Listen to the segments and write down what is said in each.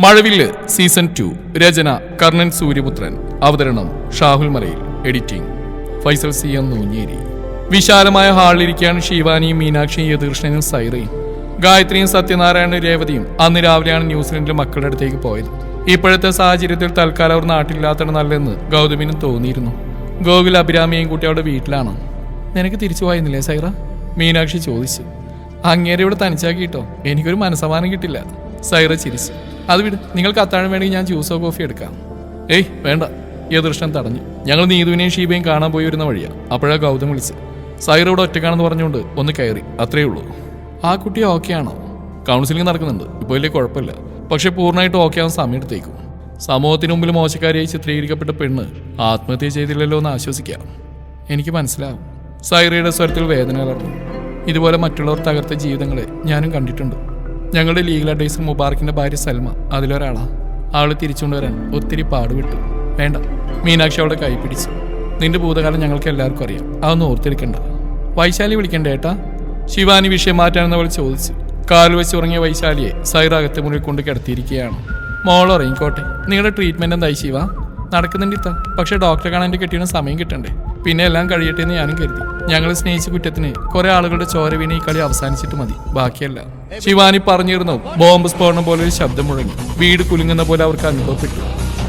മഴവില്ല് season two. രചന കർണൻ സൂര്യപുത്രൻ. അവതരണം Shahul Malayil. Editing Faisal C M Noonjeri. വിശാലമായ ഹാളിലിരിക്കുകയാണ് ശിവാനിയും മീനാക്ഷിയും യദുകൃഷ്ണനും സൈറയും. ഗായത്രിയും സത്യനാരായണ രേവതിയും അന്ന് രാവിലെയാണ് ന്യൂസിലൻഡിലെ മക്കളുടെ അടുത്തേക്ക് പോയത്. ഇപ്പോഴത്തെ സാഹചര്യത്തിൽ തൽക്കാലം അവർ നാട്ടിലില്ലാത്തത് നല്ലതെന്ന് ഗൗതമിനും തോന്നിയിരുന്നു. ഗോകുൽ അഭിരാമിയെയും കൂട്ടി അവിടെ വീട്ടിലാണ്. നിനക്ക് തിരിച്ചു പോയിരുന്നില്ലേ സൈറ? മീനാക്ഷി ചോദിച്ചു. അങ്ങേരെ ഇവിടെ തനിച്ചാക്കിയിട്ടോ? എനിക്കൊരു മനസ്സമാനം കിട്ടില്ല. സൈറ ചിരിച്ചു. അത് വിട്. നിങ്ങൾക്ക് അത്താഴം വേണമെങ്കിൽ ഞാൻ ജ്യൂസോ കോഫി എടുക്കാം. ഏയ് വേണ്ട. ഈ ദൃഷ്ടം തടഞ്ഞു. ഞങ്ങൾ നീതുവിനെയും ഷീബയും കാണാൻ പോയി വരുന്ന വഴിയാ. അപ്പോഴാ ഗൗതം വിളിച്ച് സൈറോട് ഒറ്റക്കാണെന്ന് പറഞ്ഞുകൊണ്ട് ഒന്ന് കയറി. അത്രേ ഉള്ളൂ. ആ കുട്ടി ഓക്കെ ആണോ? കൗൺസിലിംഗ് നടക്കുന്നുണ്ട്. ഇപ്പോൾ വലിയ കുഴപ്പമില്ല. പക്ഷെ പൂർണമായിട്ട് ഓക്കെ ആവാൻ സമയം എടുത്തേക്കും. സമൂഹത്തിന് മുമ്പിൽ മോശക്കാരിയായി ചിത്രീകരിക്കപ്പെട്ട പെണ്ണ് ആത്മഹത്യ ചെയ്തില്ലല്ലോ എന്ന് ആശ്വസിക്കാം. എനിക്ക് മനസ്സിലാവും. സൈറയുടെ സ്വരത്തിൽ വേദന കലർന്നു. ഇതുപോലെ മറ്റുള്ളവർ തകർത്ത ജീവിതങ്ങളെ ഞാനും കണ്ടിട്ടുണ്ട്. ഞങ്ങളുടെ ലീഗൽ അഡ്വൈസർ മുബാറക്കിന്റെ ഭാര്യ സൽമ. അതിലൊരാളാ. ആൾ തിരിച്ചുകൊണ്ടുവരാൻ ഒത്തിരി പാടുവിട്ടു വേണ്ട. മീനാക്ഷി അവളുടെ കൈ പിടിച്ചു. നിന്റെ ഭൂതകാലം ഞങ്ങൾക്ക് എല്ലാവർക്കും അറിയാം. അതൊന്നും ഓർത്തെടുക്കണ്ട വൈശാലി വിളിക്കണ്ട ഏട്ടാ? ശിവാനി വിഷയം മാറ്റാനെന്ന് അവൾ ചോദിച്ചു. കാൽ വെച്ച് ഉറങ്ങിയ വൈശാലിയെ സൈറാകത്തെ മുന്നിൽ കൊണ്ട് കിടത്തിയിരിക്കുകയാണ്. മോൾ ഉറങ്ങിക്കോട്ടെ. നിങ്ങളുടെ ട്രീറ്റ്മെന്റ് എന്തായി ശിവ? നടക്കുന്നുണ്ട് ഇത്ത. പക്ഷെ ഡോക്ടറെ കാണാൻ എന്റെ കിട്ടിയ സമയം കിട്ടണ്ടേ? പിന്നെ എല്ലാം കഴിയട്ടെ എന്ന് ഞാനും കരുതി. ഞങ്ങൾ സ്നേഹിച്ച കുറ്റത്തിന് കുറെ ആളുകളുടെ ചോര ഈ കളി അവസാനിച്ചിട്ട് മതി. ബാക്കിയല്ല. ശിവാനി പറഞ്ഞിരുന്നു ബോംബ് സ്ഫോടനം പോലെ ഒരു ശബ്ദം മുഴങ്ങി. വീട് കുലുങ്ങുന്ന പോലെ അവർക്ക് അനുഭവപ്പെട്ടു.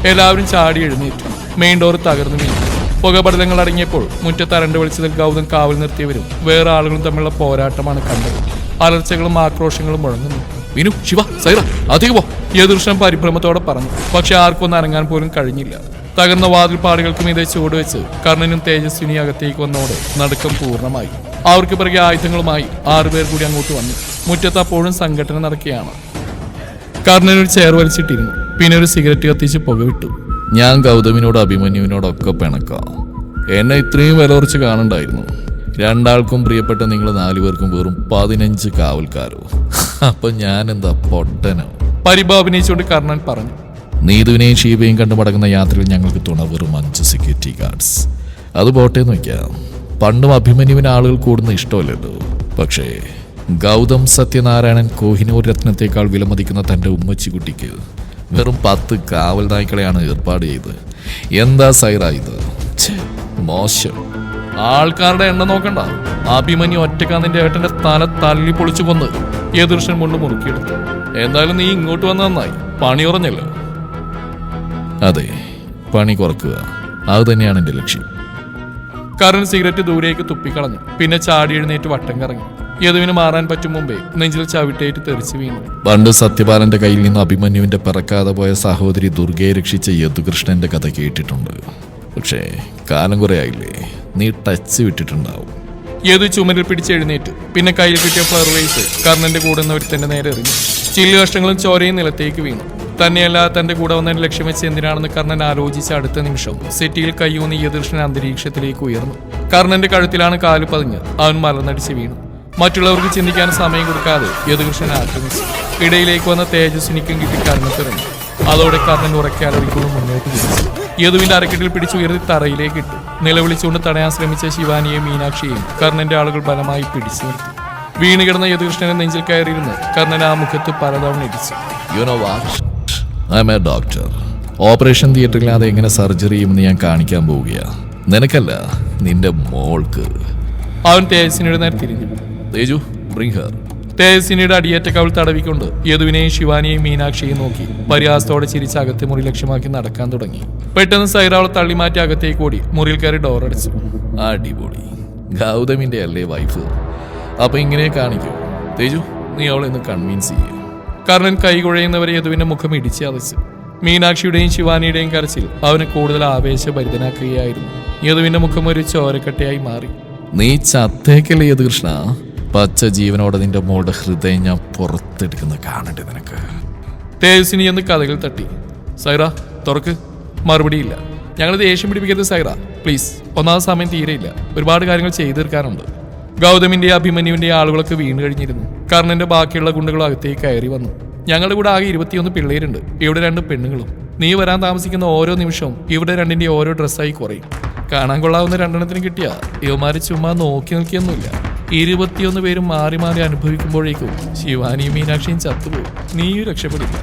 എല്ലാവരും ചാടി എഴുന്നേറ്റു. മെയിൻ ഡോർ തകർന്നു വീണു. പുകപടലങ്ങൾ അടങ്ങിയപ്പോൾ മുറ്റത്ത് അരണ്ട് വെളിച്ചതിൽ ഗൗതം കാവൽ നിർത്തിയവരും വേറെ ആളുകളും തമ്മിലുള്ള പോരാട്ടമാണ് കണ്ടത്. അലർച്ചകളും ആക്രോശങ്ങളും മുഴങ്ങുന്നു. വിനു ശിവ സൈറ അധികം പോ യദൃഷ്ടം പരിഭ്രമത്തോടെ പറഞ്ഞു. പക്ഷെ ആർക്കും ഒന്ന് അനങ്ങാൻ പോലും കഴിഞ്ഞില്ല. തകർന്ന വാതിൽപ്പാടുകൾക്കും ഇതേ ചൂട് ചുവടുവെച്ച് കർണനും തേജസ്വിനി അകത്തേക്ക് വന്നോടെ നടുക്കം പൂർണമായി. അവർക്ക് പിറകെ ആയുധങ്ങളുമായി ആറുപേർ കൂടി അങ്ങോട്ട് വന്നു. മുറ്റത്ത് അപ്പോഴും സംഘടന നടക്കുകയാണ്. കർണൻ ഒരു ചെയർ വലിച്ചിട്ടിരുന്നു. പിന്നെ ഒരു സിഗരറ്റ് കത്തിച്ച് പുകവിട്ടു. ഞാൻ ഗൗതമിനോട് അഭിമന്യുവിനോടൊക്കെ പിണക്കാം. എന്നെ ഇത്രയും വില കുറച്ച് കാണണ്ടായിരുന്നു. രണ്ടാൾക്കും പ്രിയപ്പെട്ട നിങ്ങൾ നാലുപേർക്കും വെറും പതിനഞ്ച് കാവൽക്കാരോ. അപ്പൊ ഞാൻ എന്താ പൊട്ടനോ പരിഭാവനയിച്ചുകൊണ്ട് കർണൻ പറഞ്ഞു. നീതുവിനെയും ഷീബയും കണ്ടു മടങ്ങുന്ന യാത്രയിൽ ഞങ്ങൾക്ക് തുണ വെറും അഞ്ച് സെക്യൂരിറ്റി ഗാർഡ്സ് അത് പോട്ടെ നോക്കിയാ പണ്ടും അഭിമന്യുവിന് ആളുകൾ കൂടുന്ന ഇഷ്ടമല്ലല്ലോ. പക്ഷേ ഗൗതം സത്യനാരായണൻ കോഹിനൂർ രത്നത്തെക്കാൾ വിലമതിക്കുന്ന തന്റെ ഉമ്മച്ചിക്കുട്ടിക്ക് വെറും പത്ത് കാവൽ നായ്ക്കളെയാണ് ഏർപ്പാട് ചെയ്തത്. എന്താ സൈറ ഇത്? മോശം. ആൾക്കാരുടെ എണ്ണം നോക്കണ്ട. അഭിമന്യു ഒറ്റക്കാന്നിന്റെ ഏട്ടന്റെ തല തല്ലി പൊളിച്ചു കൊന്ന് എതിർഷൻ കൊണ്ട് മുറുക്കിയെടുത്തു എന്തായാലും നീ ഇങ്ങോട്ട് വന്ന നന്നായി. പണി ഉറഞ്ഞല്ലോ അതെ പണി കുറക്കുക. അത് തന്നെയാണ് എന്റെ ലക്ഷ്യം. കരൺ സിഗരറ്റ് ദൂരേക്ക് തുപ്പിക്കളഞ്ഞു. പിന്നെ ചാടി എഴുന്നേറ്റ് വട്ടം കറങ്ങി. യദുവിന് മാറാൻ പറ്റും മുമ്പേ നെഞ്ചിൽ ചവിട്ടേറ്റ് തെറിച്ചു വീണു. പണ്ട് സത്യപാലന്റെ കയ്യിൽ നിന്ന് അഭിമന്യുവിന്റെ പിറക്കാതെ പോയ സഹോദരി ദുർഗയെ രക്ഷിച്ച യദുകൃഷ്ണന്റെ കഥ കേട്ടിട്ടുണ്ട്. പക്ഷേ കാലം കുറെ ആയില്ലേ? നീ ടച്ച് വിട്ടിട്ടുണ്ടാവും. യദു ചുമരിൽ പിടിച്ച് എഴുന്നേറ്റ്. പിന്നെ കയ്യിൽ കിട്ടിയ ഫ്ലവർ വേസ് കർണന്റെ കൂടെ നിന്ന് ഒരുത്തന്റെ നേരെ എറിഞ്ഞു. ചില്ലു കഷ്ണങ്ങളും ചോരയും നിലത്തേക്ക് വീണു. തന്നെയല്ല തന്റെ കൂടെ വന്നതിന് ലക്ഷ്യം വെച്ച് എന്തിനാണെന്ന് കർണൻ ആലോചിച്ച അടുത്ത നിമിഷം സെറ്റിയിൽ കയ്യൂന്നി യദൃഷ്ണൻ അന്തരീക്ഷത്തിലേക്ക് ഉയർന്നു. കർണന്റെ കഴുത്തിലാണ് കാൽ പതിഞ്ഞ് അവൻ മലർന്നടിച്ച് വീണു. മറ്റുള്ളവർക്ക് ചിന്തിക്കാൻ സമയം കൊടുക്കാതെ യദുകൃഷ്ണൻ ആക്രമിച്ചു. ഇടയിലേക്ക് വന്ന തേജസ്വിനിക്കും കിട്ടി കരണത്തിറങ്ങി അതോടെ കർണൻ ഉറക്കെ അലറിക്കൊണ്ട് മുന്നോട്ട് തിരിച്ചു യദുവിന്റെ അരക്കെട്ടിൽ പിടിച്ചു ഉയർത്തി തറയിലേക്ക് ഇട്ടു. നിലവിളിച്ചുകൊണ്ട് തടയാൻ ശ്രമിച്ച ശിവാനിയെയും മീനാക്ഷിയെയും കർണന്റെ ആളുകൾ ബലമായി പിടിച്ചു നിർത്തി. വീണ് കിടന്ന യദുകൃഷ്ണനെ നെഞ്ചിൽ കയറിയിരുന്ന് കർണൻ ആ മുഖത്ത് പലതവണ ഇടിച്ചു. You know what I am a doctor operation തിയേറ്ററിൽ എങ്ങനെ സർജറി ചെയ്യുമെന്ന് ഞാൻ കാണിക്കാൻ പോവുകയാണ് നിനക്കല്ല നിന്റെ മോൾക്ക്. അവൻ തേജസ്സിനോട് നേരെ തിരിഞ്ഞു. തേജു ബ്രിങ് ഹർ തേജസ്വിനിയുടെ അടിയേറ്റ കവിൾ തടവിക്കൊണ്ട് യദുവിനെയും ശിവാനിയെയും മീനാക്ഷിയെയും നോക്കി പരിഹാസത്തോടെ ചിരിച്ച് അകത്തെ മുറി ലക്ഷ്യമാക്കി നടക്കാൻ തുടങ്ങി. പെട്ടെന്ന് സൈറാവളെ തള്ളിമാറ്റി അകത്തേക്ക് ഓടി മുറിയിൽ കയറി ഡോർ അടച്ചു. അടിപൊളി. ഗൗതമിന്റെ അല്ലേ വൈഫ് അപ്പൊ ഇങ്ങനെ കാണിക്കൂ. തേജു നീ അവളെ ഒന്ന് കൺവിൻസ് ചെയ്യൂ. കർണൻ കൈകുഴയുന്നവരെ യദുവിന്റെ മുഖം ഇടിച്ച് അതച്ചു മീനാക്ഷിയുടെയും ശിവാനിയുടെയും കരച്ചിൽ അവന് കൂടുതൽ ആവേശഭരിതനാക്കുകയായിരുന്നു. യദുവിന്റെ മുഖം ഒരു ചോരക്കട്ടയായി മാറി. നീ ചത്തേക്കല്ലേ യദുകൃഷ്ണ? പച്ച ജീവനോടെ നിന്റെ മോളുടെ ഹൃദയം ഞാൻ പുറത്തെടുക്കുന്ന കാണണ്ടേ നിനക്ക്? തേജസ്വിനി എന്ന് കഥകൾ തട്ടി. സൈറ തുറക്ക്. മറുപടിയില്ല. ഞങ്ങൾ ദേഷ്യം പിടിപ്പിക്കരുത് സൈറ. പ്ലീസ് ഒന്നാമത് സമയം തീരെയില്ല. ഒരുപാട് കാര്യങ്ങൾ ചെയ്തു തീർക്കാനുണ്ട് ഗൗതമിന്റെ അഭിമന്യുവിന്റെ ആളുകളൊക്കെ വീണ് കഴിഞ്ഞിരുന്നു. കർണന്റെ ബാക്കിയുള്ള ഗുണ്ടുകളും അകത്തേക്ക് കയറി വന്നു. ഞങ്ങളുടെ കൂടെ ആകെ ഇരുപത്തിയൊന്ന് പിള്ളേരുണ്ട്. ഇവിടെ രണ്ട് പെണ്ണുങ്ങളും. നീ വരാൻ താമസിക്കുന്ന ഓരോ നിമിഷവും ഇവിടെ രണ്ടിന്റെ ഓരോ ഡ്രസ്സായി കുറയും. കാണാൻ കൊള്ളാവുന്ന രണ്ടെണ്ണത്തിന് കിട്ടിയ. യുവമാര് ചുമ്മാ നോക്കി നിൽക്കിയൊന്നുമില്ല. ഇരുപത്തിയൊന്ന് പേരും മാറി മാറി അനുഭവിക്കുമ്പോഴേക്കും ശിവാനിയും മീനാക്ഷിയും ചത്തുപോകും നീയും രക്ഷപ്പെടില്ല.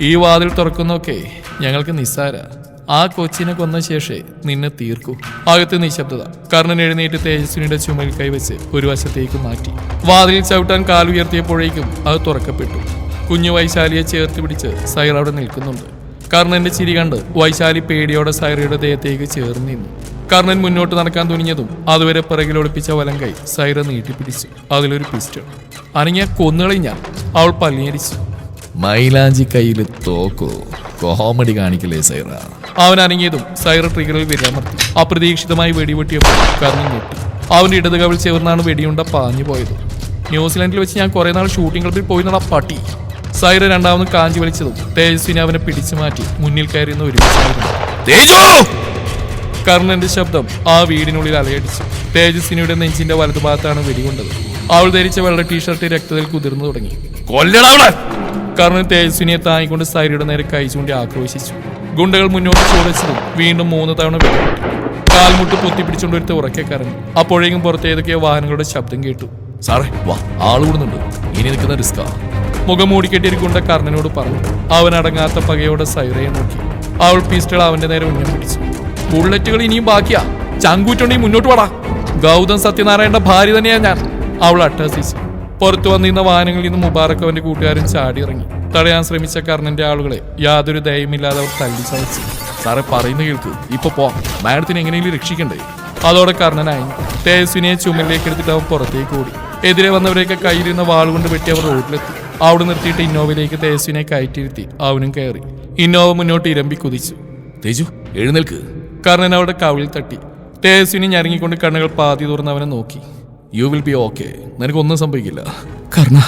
ഈ വാതിൽ തുറക്കുന്നൊക്കെ ഞങ്ങൾക്ക് നിസ്സാര. ആ കൊച്ചിനെ കൊന്ന ശേഷേ നിന്നെ തീർക്കൂ. അകത്ത് നിശബ്ദത. കർണൻ എഴുന്നേറ്റ് തേജസ്വിനിയുടെ ചുമൽ കൈവച്ച് ഒരു വശത്തേക്ക് മാറ്റി. വാതിൽ ചവിട്ടാൻ കാലുയർത്തിയപ്പോഴേക്കും അത് തുറക്കപ്പെട്ടു. കുഞ്ഞു വൈശാലിയെ ചേർത്ത് പിടിച്ച് സൈറ അവിടെ നിൽക്കുന്നുണ്ട്. കർണന്റെ ചിരി കണ്ട് വൈശാലി പേടിയോടെ സൈറയുടെ ദേഹത്തേക്ക് ചേർന്ന് നിന്നു. കർണൻ മുന്നോട്ട് നടക്കാൻ തുനിഞ്ഞതും അതുവരെ പിറകിൽ ഒളിപ്പിച്ച വലം കൈ സൈറ നീട്ടിപ്പിടിച്ചു. അതിലൊരു പിസ്റ്റൾ അനങ്ങിയ കൊന്നുകളി ഞാൻ അവൾ പല്ലിയരിച്ചു മൈലാഞ്ചി കയ്യിൽ തോക്കോ? കോമഡി കാണിക്കലേ സൈറ? അവൻ അനങ്ങിയതും സൈറ ട്രിഗറിൽ വിരാമർത്തി അപ്രതീക്ഷിതമായി വെടിവെട്ടിയപ്പോൾ കർണൻ ഞെട്ടി. അവന്റെ ഇടത് കവിൾ ചേർന്നാണ് വെടിയുണ്ട പാഞ്ഞു പോയത്. ന്യൂസിലാൻഡിൽ വെച്ച് ഞാൻ കുറെ നാൾ ഷൂട്ടിംഗ് ക്ലബിൽ പോയി നട പട്ടി. സൈറ രണ്ടാമത് കാഞ്ചി വലിച്ചതും തേജസ്വിനെ അവനെ പിടിച്ചു മാറ്റി മുന്നിൽ കയറിയുന്ന ഒരു കർണന്റെ ശബ്ദം ആ വീടിനുള്ളിൽ അലയടിച്ചു. തേജസ്വിനിയുടെ നെഞ്ചിന്റെ വലതുഭാഗത്താണ് വെടികൊണ്ടത്. അവൾ ധരിച്ച വെള്ള ടീഷർട്ട് രക്തത്തിൽ കുതിർന്നു തുടങ്ങി. കൊല്ലടാവളെ കർണൻ തേജസ്വിനിയെ താങ്ങിക്കൊണ്ട് സൈരിയുടെ നേരെ കഴിച്ചുകൊണ്ട് ആക്രോശിച്ചു. ഗുണ്ടകൾ മുന്നോട്ട് ചോദിച്ചതും വീണ്ടും മൂന്ന് തവണ വെടിവെട്ടി. കാൽമുട്ട് പൊത്തിപ്പിടിച്ചുകൊണ്ട് ഒരുത്ത ഉറക്കെ കറങ്ങി അപ്പോഴേക്കും പുറത്ത് ഏതൊക്കെയോ വാഹനങ്ങളുടെ ശബ്ദം കേട്ടു. സാറേ വാ ആൾ കൂടുന്നുണ്ട്. ഇനി നിൽക്കുന്ന റിസ്കാ മുഖം മൂടിക്കെട്ടിയിരിക്കൊണ്ട കർണനോട് പറഞ്ഞു. അവൻ അടങ്ങാത്ത പകയോടെ സൈറയെ നോക്കി. അവൾ പിസ്റ്റൾ അവന്റെ നേരെ ഉന്നം പിടിച്ചു. ബുള്ളറ്റുകൾ ഇനിയും ബാക്കിയാ. ചങ്കൂറ്റുണ്ടെങ്കിൽ മുന്നോട്ട് വാടാ. ഗൗതം സത്യനാരായണന്റെ ഭാര്യ തന്നെയാ ഞാൻ. അവൾ അട്ടഹസിച്ചു പുറത്തു വന്നിരുന്ന വാഹനങ്ങളിൽ നിന്ന് മുബാറക്ക് അവന്റെ കൂട്ടുകാരൻ ചാടിയിറങ്ങി. തടയാൻ ശ്രമിച്ച കർണന്റെ ആളുകളെ യാതൊരു ദയമില്ലാതെ അവർ തല്ലി ചതച്ചു സാറെ പറയുന്ന കേൾക്ക്. ഇപ്പൊ പോ മാഡത്തിന് എങ്ങനെയെങ്കിലും രക്ഷിക്കണ്ടേ? അതോടെ കർണനായി. തേജസ്വിനെ ചുമലിലേക്ക് എടുത്തിട്ട് അവൻ പുറത്തേക്ക് ഓടി. എതിരെ വന്നവരെയൊക്കെ കയ്യിലിരുന്ന വാളുകൊണ്ട് വെട്ടി അവർ റോഡിലെത്തി. അവിടെ നിർത്തിയിട്ട് ഇന്നോവയിലേക്ക് തേജസ്വിനെ കയറ്റിയിരുത്തി. അവനും കയറി. ഇന്നോവ മുന്നോട്ട് ഇരമ്പി കുതിച്ചു. തേജു എഴുന്നേൽക്ക്. കർണൻ അവിടെ കവിളിൽ തട്ടി. തേജസ്വിനി ഞരങ്ങിക്കൊണ്ട് കണ്ണുകൾ പാതി തുറന്ന് അവനെ നോക്കി. യു വിൽ ബി ഓക്കെ നിനക്കൊന്നും സംഭവിക്കില്ല. കർണ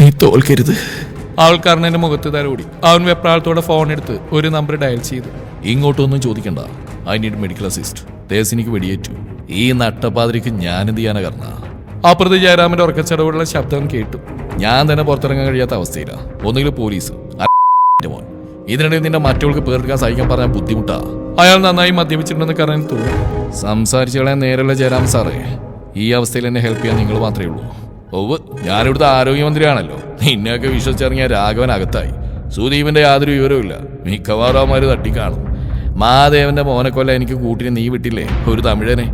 നീ തോൽക്കരുത്. അവൾ കർണന്റെ മുഖത്ത് തലോടി അവൻ വെപ്രാളത്തോടെ ഫോൺ എടുത്ത് ഒരു നമ്പർ ഡയൽ ചെയ്തു. ഇങ്ങോട്ടൊന്നും ചോദിക്കണ്ട. ഐ നീഡ് മെഡിക്കൽ അസിസ്റ്റ് തേസിനിക്ക് വെടിയേറ്റു. ഈ നട്ടപ്പാതിരിക്ക് ഞാൻ എന്ത് ചെയ്യാനാ കർണ? അപ്പുറത്ത് ജയരാമന്റെ ഉറക്കച്ചടവുള്ള ശബ്ദം കേട്ടു. ഞാൻ തന്നെ പുറത്തിറങ്ങാൻ കഴിയാത്ത അവസ്ഥയില്ല ഒന്നുകിൽ പോലീസ്. മോൻ. ഇതിനിടയിൽ നിന്റെ മറ്റവൾക്ക് പേർക്കാൻ സഹിക്കാൻ പറഞ്ഞാൽ ബുദ്ധിമുട്ടാ. അയാൾ നന്നായി മദ്യപിച്ചിട്ടുണ്ടെന്ന് കാരണം തോന്നുന്നു സംസാരിച്ചു കളയാൻ നേരെയുള്ള ജയരാം സാറേ. ഈ അവസ്ഥയിൽ എന്നെ ഹെൽപ്പ് ചെയ്യാൻ നിങ്ങൾ മാത്രമേ ഉള്ളൂ. ഒവ് ഞാനിവിടുത്തെ ആരോഗ്യമന്ത്രിയാണല്ലോ. നിന്നെയൊക്കെ വിശ്വസിച്ചിറങ്ങിയ രാഘവൻ അകത്തായി. സുദീപിന്റെ യാതൊരു വിവരവുമില്ല മിക്കവാറും അവന്മാര് തട്ടിക്കാണും. മാദേവന്റെ മോനെ കൊല്ല എനിക്ക് കൂട്ടിന് നീ വിട്ടില്ലേ? ഒരു തമിഴനെ.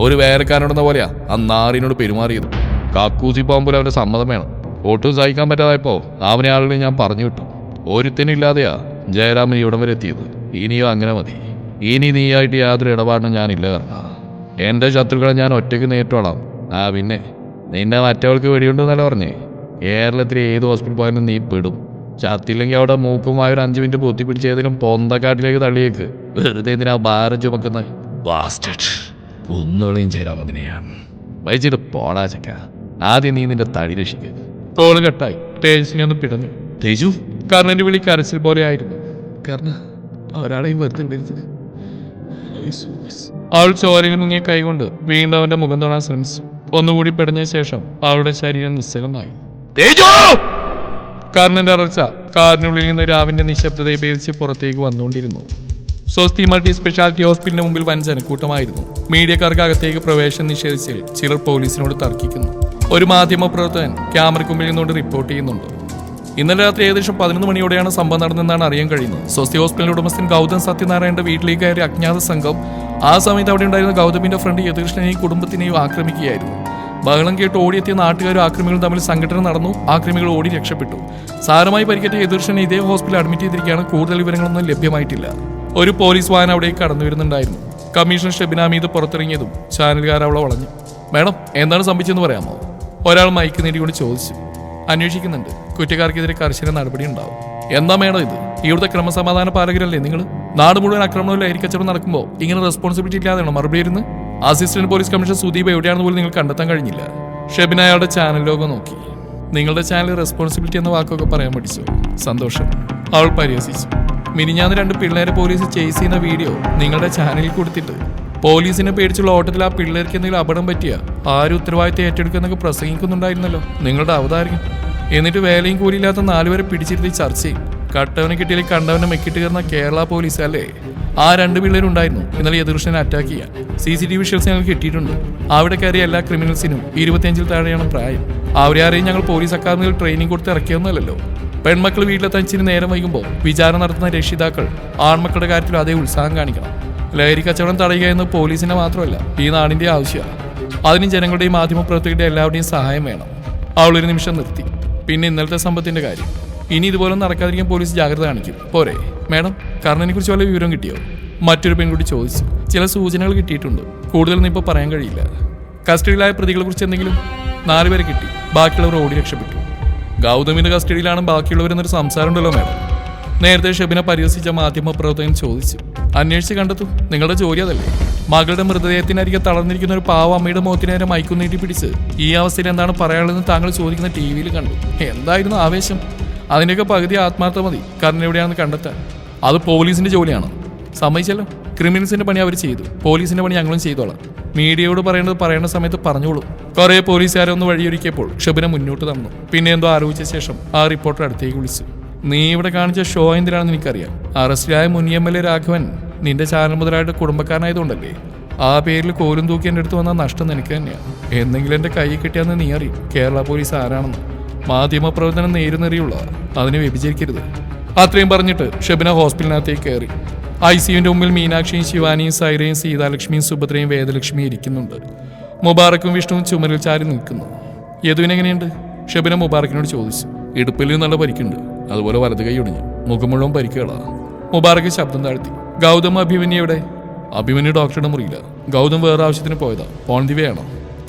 ഒരു വേലക്കാരനോടെന്ന പോലെയാ അന്നാറിനോട് നാറിനോട് പെരുമാറിയത്. കാക്കൂസി പോകുമ്പോൾ അവന്റെ സമ്മതം വേണം. ഒട്ടും സഹിക്കാൻ പറ്റാതായപ്പോ അവനെ ആളുകളെ ഞാൻ പറഞ്ഞു വിട്ടു. ഒരുത്തനില്ലാതെയാ ജയരാമൻ ഇവിടം വരെ എത്തിയത്. ഇനിയോ അങ്ങനെ മതി. ഇനി നീയായിട്ട് യാതൊരു ഇടപാടിനും ഞാനില്ല കാരണം എന്റെ ശത്രുക്കളെ ഞാൻ ഒറ്റയ്ക്ക് നേരിട്ടോളാം. ആ പിന്നെ നിന്നെ മറ്റവൾക്ക് വെടിയുണ്ടെന്നല്ല പറഞ്ഞേ. കേരളത്തിലെ ഏത് ഹോസ്പിറ്റൽ പോയാലും നീ പെടും. ചത്തില്ലെങ്കിൽ അവിടെ മൂക്കുമായ ഒരു അഞ്ച് മിനിറ്റ് പൊത്തി പിടിച്ച് ഏതെങ്കിലും പൊന്തക്കാട്ടിലേക്ക് തള്ളിയേക്ക്. വെറുതെ എന്തിനാ ഭാരം ചുമക്കുന്ന? ബാസ്റ്റഡ് ഒന്നുകളെയും വൈകിട്ട് പോടാ ചക്ക. ആദ്യം നീ നിന്റെ തടി രക്ഷിക്കുക തോൾ കെട്ടായി. തേജസ്വിനി ഒന്ന് പിടഞ്ഞു. തേജു? കർണന്റെ വിളി കരച്ചിൽ പോലെ ആയിരുന്നു. കർണ അവരാളെയും വെറുതെ വിടരുത്. അവൾ ചോരയിൽ മുങ്ങിയ കൈകൊണ്ട് വീണ്ടും അവന്റെ മുഖം തൊടാൻ ശ്രമിച്ചു. ഒന്നുകൂടി പെടഞ്ഞ ശേഷം അവളുടെ ശരീരം നിശ്ചലമായി. തേജു! കർണന്റെ അറച്ച കാറിനുള്ളിൽ നിന്ന് രാവിന്റെ നിശബ്ദതയെ ഭേദിച്ച് പുറത്തേക്ക് വന്നുകൊണ്ടിരുന്നു. സ്വസ്തി മൾട്ടി സ്പെഷ്യാലിറ്റി ഹോസ്പിറ്റലിന് മുമ്പിൽ വൻ ജനക്കൂട്ടമായിരുന്നു. മീഡിയക്കാർക്ക് അകത്തേക്ക് പ്രവേശനം നിഷേധിച്ച് ചിലർ പോലീസിനോട് തർക്കിക്കുന്നു. ഒരു മാധ്യമ പ്രവർത്തകൻ ക്യാമറയ്ക്ക് മുമ്പിൽ നിന്നുകൊണ്ട് റിപ്പോർട്ട് ചെയ്യുന്നുണ്ട്. ഇന്നലെ രാത്രി ഏകദേശം പതിനൊന്ന് മണിയോടെയാണ് സംഭവം നടന്നതെന്നാണ് അറിയാൻ കഴിയുന്നത്. സ്വസ്തി ഹോസ്പിറ്റൽ ഉടമസ്ഥൻ ഗൗതം സത്യനാരായണന്റെ വീട്ടിലേക്ക് കയറിയ അജ്ഞാത സംഘം ആ സമയത്ത് അവിടെ ഉണ്ടായിരുന്ന ഗൗതമിന്റെ ഫ്രണ്ട് യതികൃഷ്ണനെയും കുടുംബത്തിനെയും ആക്രമിക്കുകയായിരുന്നു. ബഹളം കേട്ട് ഓടിയെത്തിയ നാട്ടുകാരും ആക്രമികളും തമ്മിൽ സംഘടന നടന്നു. ആക്രമികൾ ഓടി രക്ഷപ്പെട്ടു. സാരമായി പരിക്കേറ്റ എതിർഷനെ ഇതേ ഹോസ്പിറ്റലിൽ അഡ്മിറ്റ് ചെയ്തിരിക്കുകയാണ്. കൂടുതൽ വിവരങ്ങളൊന്നും ലഭ്യമായിട്ടില്ല. ഒരു പോലീസ് വാഹനം അവിടെ കടന്നു വരുന്നുണ്ടായിരുന്നു. കമ്മീഷണർ ഷെബിനാമീത് പുറത്തിറങ്ങിയതും ചാനലുകാർ അവളെ വളഞ്ഞു മേഡം എന്താണ് സംഭവിച്ചെന്ന് പറയാമോ? ഒരാൾ മൈക്ക് നേടിക്കൊണ്ട് ചോദിച്ചു. അന്വേഷിക്കുന്നുണ്ട്. കുറ്റക്കാർക്കെതിരെ കർശന നടപടി ഉണ്ടാവും. എന്താ മേഡം ഇത്? ഇവിടുത്തെ ക്രമസമാധാന പാലകരല്ലേ നിങ്ങൾ? നാട് മുഴുവൻ ആക്രമണവും അരിക്കച്ചവടം നടക്കുമ്പോൾ ഇങ്ങനെ റെസ്പോൺസിബിലിറ്റി ഇല്ലാതെയാണോ മറുപടി ഇരുന്ന് അസിസ്റ്റന്റ് പോലീസ് കമ്മീഷണർ സുദീപ് എവിടെയാണെന്ന് പോലും നിങ്ങൾ കണ്ടെത്താൻ കഴിഞ്ഞില്ല. ഷെബിൻ അയാളുടെ ചാനൽ ലോഗോ നോക്കി. നിങ്ങളുടെ ചാനൽ റെസ്പോൺസിബിലിറ്റി എന്ന വാക്കൊക്കെ പറയാൻ പഠിച്ചു. സന്തോഷം. അവൾ പരിഹസിച്ചു. മിനിഞ്ഞാന്ന് രണ്ട് പിള്ളേരെ പോലീസ് ചേസ് ചെയ്യുന്ന വീഡിയോ നിങ്ങളുടെ ചാനലിൽ കൊടുത്തിട്ട് പോലീസിനെ പേടിച്ചുള്ള ഓട്ടത്തിൽ ആ പിള്ളേർക്ക് എന്തെങ്കിലും അപകടം പറ്റിയ? ആര് ഉത്തരവാദിത്തം ഏറ്റെടുക്കുന്നൊക്കെ പ്രസംഗിക്കുന്നുണ്ടായിരുന്നല്ലോ. നിങ്ങളുടെ അവതാരകൻ. എന്നിട്ട് വേലയും കൂലിയില്ലാത്ത നാലുപേരെ പിടിച്ചിരുത്തി ചർച്ച ചെയ്യും. കട്ടവനെ കിട്ടിയാൽ കണ്ടവനെ മെക്കിട്ട് കയറുന്ന കേരള പോലീസ് അല്ലേ? ആ രണ്ട് പിള്ളേരുണ്ടായിരുന്നു ഇന്നലെ എതിർഷനെ അറ്റാക്ക് ചെയ്യാൻ. C C T V visuals ഞങ്ങൾ കിട്ടിയിട്ടുണ്ട്. അവിടെ കയറിയ എല്ലാ ക്രിമിനൽസിനും ഇരുപത്തിയഞ്ചിൽ താഴെയാണ് പ്രായം. അവരെ ഞങ്ങൾ പോലീസ് അക്കാദമിയിൽ ട്രെയിനിങ് കൊടുത്ത് ഇറക്കിയൊന്നുമല്ലല്ലോ പെൺമക്കൾ വീട്ടിലെത്താൻ ഇച്ചിരി നേരം വൈകുമ്പോൾ വിചാരണ നടത്തുന്ന രക്ഷിതാക്കൾ ആൺമക്കളുടെ കാര്യത്തിൽ അതേ ഉത്സാഹം കാണിക്കണം. ലഹരി കച്ചവടം തടയുക എന്ന് പോലീസിന്റെ മാത്രമല്ല ഈ നാടിന്റെ ആവശ്യമാണ്. അതിന് ജനങ്ങളുടെയും മാധ്യമപ്രവർത്തകരുടെ എല്ലാവരുടെയും സഹായം വേണം. അവൾ ഒരു നിമിഷം നിർത്തി. പിന്നെ ഇന്നലത്തെ സംഭവത്തിന്റെ കാര്യം. ഇനി ഇതുപോലെ നടക്കാതിരിക്കാൻ പോലീസ് ജാഗ്രത കാണിക്കും. പോരെ. മാഡം കർണനെ കുറിച്ച് വല്ല വിവരം കിട്ടിയോ? മറ്റൊരു പെൺകുട്ടി ചോദിച്ചു. ചില സൂചനകൾ കിട്ടിയിട്ടുണ്ട്. കൂടുതൽ ഇപ്പോൾ പറയാൻ കഴിയില്ല. കസ്റ്റഡിയിലായ പ്രതികളെ കുറിച്ച് എന്തെങ്കിലും നാലുപേരെ കിട്ടി. ബാക്കിയുള്ളവർ ഓടി രക്ഷപ്പെട്ടു. ഗൗതമിന്റെ കസ്റ്റഡിയിലാണ് ബാക്കിയുള്ളവരെന്നൊരു സംസാരം ഉണ്ടല്ലോ മാഡം. നേരത്തെ ഷെബിനെ പരിഹസിച്ച മാധ്യമപ്രവർത്തകൻ ചോദിച്ചു അന്വേഷിച്ച് കണ്ടെത്തു നിങ്ങളുടെ ജോലി അതല്ലേ? മകളുടെ മൃതദേഹത്തിനരികെ തളർന്നിരിക്കുന്ന ഒരു പാവ അമ്മയുടെ മുഖത്തിന് നേരെ മൈക്കും നീട്ടി പിടിച്ച് ഈ അവസ്ഥയിൽ എന്താണ് പറയാനുള്ളതെന്ന് താങ്കൾ ചോദിക്കുന്ന ടി വിയിൽ കണ്ടു. എന്തായിരുന്നു ആവേശം? അതിന്റെയൊക്കെ പകുതി ആത്മാർത്ഥ മതി. കാരണം എവിടെയാണെന്ന് കണ്ടെത്താൻ. അത് പോലീസിന്റെ ജോലിയാണ്. സമ്മതിച്ചല്ലോ. ക്രിമിനൽസിന്റെ പണി അവർ ചെയ്തു. പോലീസിന്റെ പണി ഞങ്ങളും ചെയ്തോളാം. മീഡിയയോട് പറയേണ്ടത് പറയേണ്ട സമയത്ത് പറഞ്ഞോളൂ. കുറെ പോലീസുകാരെ ഒന്ന് വഴിയൊരുക്കിയപ്പോൾ ഷബിനെ മുന്നോട്ട് തന്നു. പിന്നെ എന്തോ ആലോചിച്ച ശേഷം ആ റിപ്പോർട്ടർ അടുത്തേക്ക് വിളിച്ചു. നീ ഇവിടെ കാണിച്ച ഷോ എന്തിനാണെന്ന് എനിക്കറിയാം. അറസ്റ്റിലായ മുൻ എം എൽ എ രാഘവൻ നിന്റെ ചാനൽ മുതലായിട്ട് കുടുംബക്കാരനായതുകൊണ്ടല്ലേ? ആ പേരിൽ കോലും തൂക്കി എന്റെ അടുത്ത് വന്ന നഷ്ടം നിനക്ക് തന്നെയാണ് എന്തെങ്കിലും എന്റെ കൈ കിട്ടിയാന്ന് നീ അറിയും. കേരള പോലീസ് ആരാണെന്ന്. മാധ്യമ പ്രവർത്തനം നേരുന്നറിയുള്ള അതിനെ വ്യഭിചരിക്കരുത്. അത്രയും പറഞ്ഞിട്ട് ഷെബിന ഹോസ്പിറ്റലിനകത്തേക്ക് കയറി. ഐ സിയുവിന്റെ മുമ്പിൽ മീനാക്ഷിയും ശിവാനിയും സൈറയും സീതാലക്ഷ്മിയും സുഭദ്രയും വേദലക്ഷ്മിയും ഇരിക്കുന്നുണ്ട്. മുബാറക്കും വിഷ്ണുവും ചുമരിൽ ചാരി നിൽക്കുന്നു. യദുവിനെങ്ങനെയുണ്ട്? ഷെബിന മുബാറക്കിനോട് ചോദിച്ചു. ഇടുപ്പിൽ നല്ല പരിക്കുണ്ട്. അതുപോലെ വലത് കൈ ഒടിഞ്ഞു. മുഖം മുഴുവൻ പരിക്കുകളാ. മുബാറക്ക് ശബ്ദം താഴ്ത്തി. ഗൗതം അഭിമന്യ എവിടെ? അഭിമന്യു ഡോക്ടറുടെ മുറിയില്ല ഗൗതം വേറെ ആവശ്യത്തിന് പോയതാ. ദിവയാണോ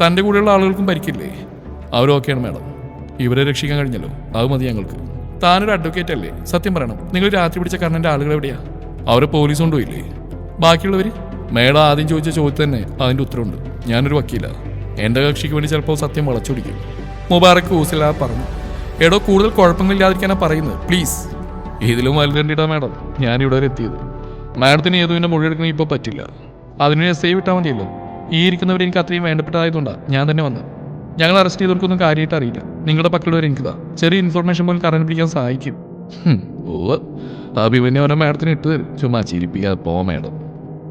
തന്റെ കൂടെയുള്ള ആളുകൾക്കും പരിക്കില്ലേ? അവരൊക്കെയാണ് മാഡം. ഇവരെ രക്ഷിക്കാൻ കഴിഞ്ഞല്ലോ. അത് മതി ഞങ്ങൾക്ക്. താനൊരു അഡ്വക്കേറ്റ് അല്ലേ? സത്യം പറയണം. നിങ്ങൾ രാത്രി പിടിച്ച കർണന്റെ ആളുകൾ എവിടെയാ? അവരെ പോലീസ് കൊണ്ടുപോയില്ലേ? ബാക്കിയുള്ളവർ മേഡം ആദ്യം ചോദിച്ച ചോദ്യം തന്നെ അതിന്റെ ഉത്തരവുണ്ട്. ഞാനൊരു വക്കീലാണ് എന്റെ കക്ഷിക്ക് വേണ്ടി ചിലപ്പോൾ സത്യം വളച്ചൊടിക്കും. മുബാറക്ക് ഊസില പറഞ്ഞു എടോ കൂടുതൽ കുഴപ്പങ്ങളില്ലാതിരിക്കാനാ പറയുന്നത്. പ്ലീസ് ഇതിലും വലുതണ്ടിടാ മാഡം. ഞാനിവിടെ ഇവിടെ വരെ എത്തിയത്. മാഡത്തിന് ഏതുവിന്റെ മൊഴി എടുക്കണം ഇപ്പോൾ പറ്റില്ല. അതിന് എസ് ഐ വിട്ടാൽ മതിയല്ലോ. ഈ ഇരിക്കുന്നവർ എനിക്ക് അത്രയും വേണ്ടപ്പെട്ടതായതുകൊണ്ടാണ് ഞാൻ തന്നെ വന്നത്. ഞങ്ങൾ അറസ്റ്റ് ചെയ്തവർക്കൊന്നും കാര്യമായിട്ട് അറിയില്ല. നിങ്ങളുടെ പക്കളുടെ വരെ എനിക്കിതാ. ചെറിയ ഇൻഫർമേഷൻ പോലും കറണ്ട് പിടിക്കാൻ സഹായിക്കും. ഓ അഭിമന്യ അവനെ മാഡത്തിന് ഇട്ട് തരും. ചുമ്മാ ചിരിപ്പിക്കാതെ പോ മാഡം.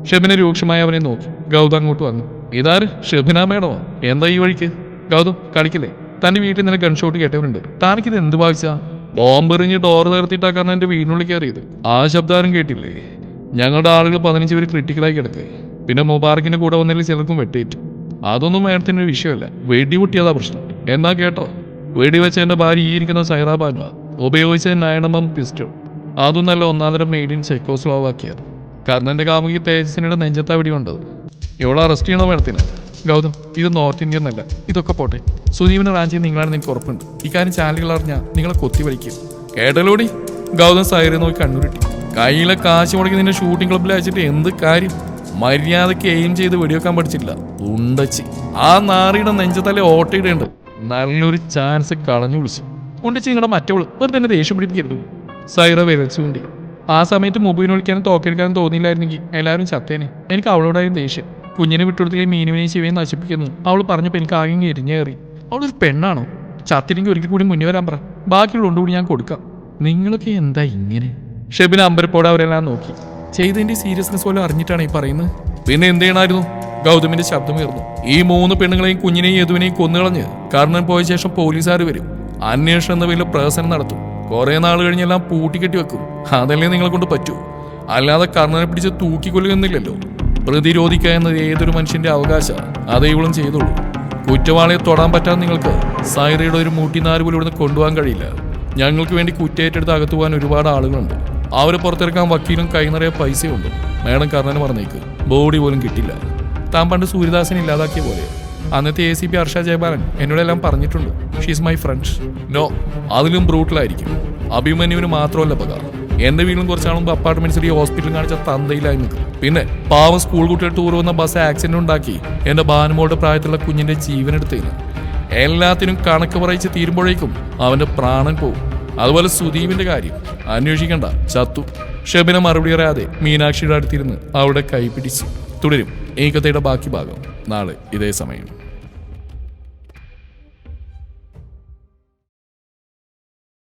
ഷെബിന രൂക്ഷമായി അവനെ നോക്കി. ഗൗതം അങ്ങോട്ട് വന്നു. ഇതാര്? ഷെബിന മാഡമോ? എന്താ ഈ വഴിക്ക്? ഗൗതം കളിക്കില്ലേ? തന്റെ വീട്ടിൽ നിന്ന് ഗൺഷോട്ട് കേട്ടവരുണ്ട്. താനിക്കിത് എന്ത് ഭാവിച്ചാ ബോംബെറിഞ്ഞ് ഡോർ നിർത്തിയിട്ടാക്കാണ് എന്റെ വീടിനുള്ളിൽ കയറിയത്. ആ ശബ്ദാരം കേട്ടില്ലേ? ഞങ്ങളുടെ ആളുകൾ പതിനഞ്ച് പേര് ക്രിട്ടിക്കലായി കിടക്കേ. പിന്നെ മുബാറക്കിന്റെ കൂടെ വന്നതിൽ ചിലർക്കും വെട്ടേറ്റു അതൊന്നും മേഡത്തിന് ഒരു വിഷയമല്ല. വെടിപൊട്ടിയതാ പ്രശ്നം. എന്നാ കേട്ടോ? വെടിവെച്ച എന്റെ ഭാര്യ ഈ ഇരിക്കുന്ന സൈറാബാനുവ ഉപയോഗിച്ച നയണമം പിസ്റ്റൾ. അതും നല്ല ഒന്നാന്തരം മെയ്ഡ് ഇൻ ചെക്കോസ്ലോവാക്കിയത്. എന്റെ കാമുകി തേജസിനിയുടെ നെഞ്ചത്താ വെടിയുണ്ടത് ഇവളെ അറസ്റ്റ് ചെയ്യണോ മേഡത്തിന്? ഗൗതം ഇത് നോർത്ത് ഇന്ത്യൻ എന്നല്ല ഇതൊക്കെ പോട്ടെ. സുദീപിനെ റാഞ്ചി നിങ്ങളാണെന്ന് എനിക്ക് ഉറപ്പുണ്ട്. ഇക്കാര്യം ചാനലുകൾ അറിഞ്ഞാൽ നിങ്ങളെ കൊത്തി വലിക്കും. കേട്ടലോടി ഗൗതം സൈറെ നോക്കി കണ്ണുരുട്ടി. കയ്യിലെ കാശ് മുടക്കി നിന്റെ ഷൂട്ടിംഗ് ക്ലബ്ബിൽ അയച്ചിട്ട് എന്ത് കാര്യം? മര്യാദയ്ക്ക് എയിം ചെയ്ത് വെടിവെക്കാൻ പഠിച്ചില്ല ഉണ്ടച്ചി. ആ നാറിയുടെ നെഞ്ചത്തല്ലെ ഓട്ടയിടേണ്ട നല്ലൊരു ചാൻസ് കളഞ്ഞു വിളിച്ചു. ഉണ്ടച്ചി നിങ്ങളുടെ മറ്റവൾ വെറുതെ തന്നെ ദേഷ്യം പിടിപ്പിക്കരുത്. സൈറ വിരച്ചുണ്ടി ആ സമയത്ത് മൊബൈൽ വിളിക്കാനും തോക്കെടുക്കാനും തോന്നിയില്ലായിരുന്നെങ്കിൽ എല്ലാവരും ചത്തേനെ. എനിക്ക് അവളോടായിരുന്നു ദേഷ്യം. കുഞ്ഞിനെ വിട്ടുകൊടുത്തില്ലേ മീനുവിനെയും ശിവയും നശിപ്പിക്കുന്നു. അവൾ പറഞ്ഞപ്പോൾ എനിക്ക് ആകെ എരിഞ്ഞേറി അവളൊരു പെണ്ണാണോ? ചത്തിനെങ്കിൽ ഒരിക്കൽ കൂടി മുന്നേ വരാൻ പറ. ബാക്കിയുള്ള കൂടി ഞാൻ കൊടുക്കാം. നിങ്ങളൊക്കെ എന്താ ഇങ്ങനെ? ഷെബിന് അമ്പരപ്പോടെ അവരെല്ലാം നോക്കി. ചെയ്തതിന്റെ സീരിയസ്നെസ് പോലും അറിഞ്ഞിട്ടാണ് ഈ പറയുന്നത്. പിന്നെ എന്ത് ചെയ്യണമായിരുന്നു ഗൗതമിന്റെ ശബ്ദം ഉയർന്നു. ഈ മൂന്ന് പെണ്ണുങ്ങളെയും കുഞ്ഞിനെയും യദുവിനെയും കൊന്നുകളഞ്ഞ് കർണൻ പോയ ശേഷം പോലീസുകാർ വരും. അന്വേഷണം എന്ന പേരിൽ പ്രഹസനം നടത്തും. കുറെ നാൾ കഴിഞ്ഞെല്ലാം പൂട്ടിക്കെട്ടി വെക്കും. അതല്ലേ നിങ്ങളെ കൊണ്ട് പറ്റൂ? അല്ലാതെ കർണനെ പിടിച്ച് തൂക്കിക്കൊല്ലുകയെന്നില്ലല്ലോ പ്രതിരോധിക്കുക എന്നത് ഏതൊരു മനുഷ്യന്റെ അവകാശ അതേ ഇവളും ചെയ്തോളൂ. കുറ്റവാളിയെ തൊടാൻ പറ്റാതെ നിങ്ങൾക്ക് സൈറയുടെ ഒരു മൂട്ടിനാര് പോലും ഇവിടുന്ന് കൊണ്ടുപോകാൻ കഴിയില്ല. ഞങ്ങൾക്ക് വേണ്ടി കുറ്റേറ്റെടുത്ത് അകത്തു പോകാൻ ഒരുപാട് ആളുകളുണ്ട്. അവരെ പുറത്തിറക്കാൻ വക്കീലും കൈ നിറയെ പൈസയുണ്ട്. മേഡം കർണന് പറഞ്ഞേക്ക്. ബോഡി പോലും കിട്ടില്ല താൻ പണ്ട് സൂര്യദാസനെ ഇല്ലാതാക്കിയ പോലെ. അന്നത്തെ A C P Harsha Jayabalan എന്നോടെല്ലാം പറഞ്ഞിട്ടുണ്ട്. ഷീസ് മൈ ഫ്രണ്ട്സ് നോ അതിലും ബ്രൂട്ടലായിരിക്കും അഭിമന്യുവിന് മാത്രമല്ല പക എന്റെ വീട്ടിലും കുറച്ചാൾ മുമ്പ് അപ്പാർട്ട്മെന്റ്സിൽ ഈ ഹോസ്പിറ്റലിൽ കാണിച്ച തന്തയിലായി നിൽക്കും പിന്നെ പാവം സ്കൂൾ കുട്ടികൾ ടൂർ വന്ന ബസ് ആക്സിഡന്റ് ഉണ്ടാക്കി. എന്റെ ഭാനുമോളുടെ പ്രായത്തിലുള്ള കുഞ്ഞിന്റെ ജീവൻ എടുത്തേന് എല്ലാത്തിനും കണക്ക് പറയിച്ച് തീരുമ്പോഴേക്കും അവന്റെ പ്രാണൻ പോവും. അതുപോലെ സുദീപിന്റെ കാര്യം. അന്വേഷിക്കണ്ട. ചത്തു. ഷബിനെ മറുപടി അറിയാതെ മീനാക്ഷിയുടെ അടുത്തിരുന്ന് അവളുടെ കൈ പിടിച്ചു. തുടരും. ഈ കഥയുടെ ബാക്കി ഭാഗം. നാളെ ഇതേ സമയം.